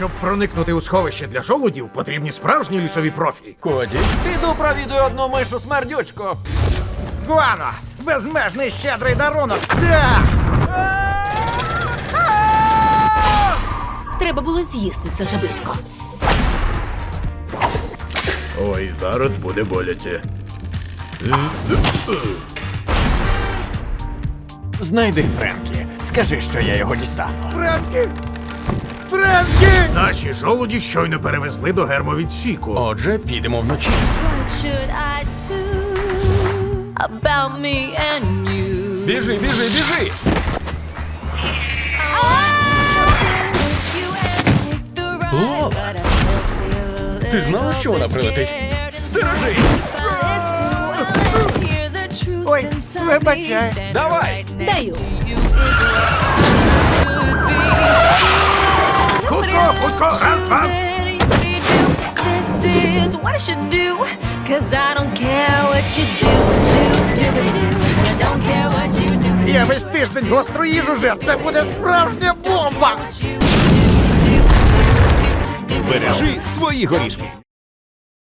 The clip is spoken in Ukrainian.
Щоб проникнути у сховище для жолудів, потрібні справжні лісові профі. Коді, Піду провідую одну мишу смердючку. Гуано! Безмежний щедрий дарунок! Так! Треба було з'їсти це жабисько. Ой, зараз буде боляче. Знайди Френкі. Скажи, що я його дістану. Френкі! Френкі! Наші жолуді щойно перевезли до гермовідсіку. отже, підемо вночі. Біжи, біжи, біжи! Лола, ти знала, що вона прилетить? Стережись! Ой, вибачай. Давай! Даю. Я весь тиждень гостру їжу жер. Це буде справжня бомба! What you do, do, do, do. Бережи свої горішки.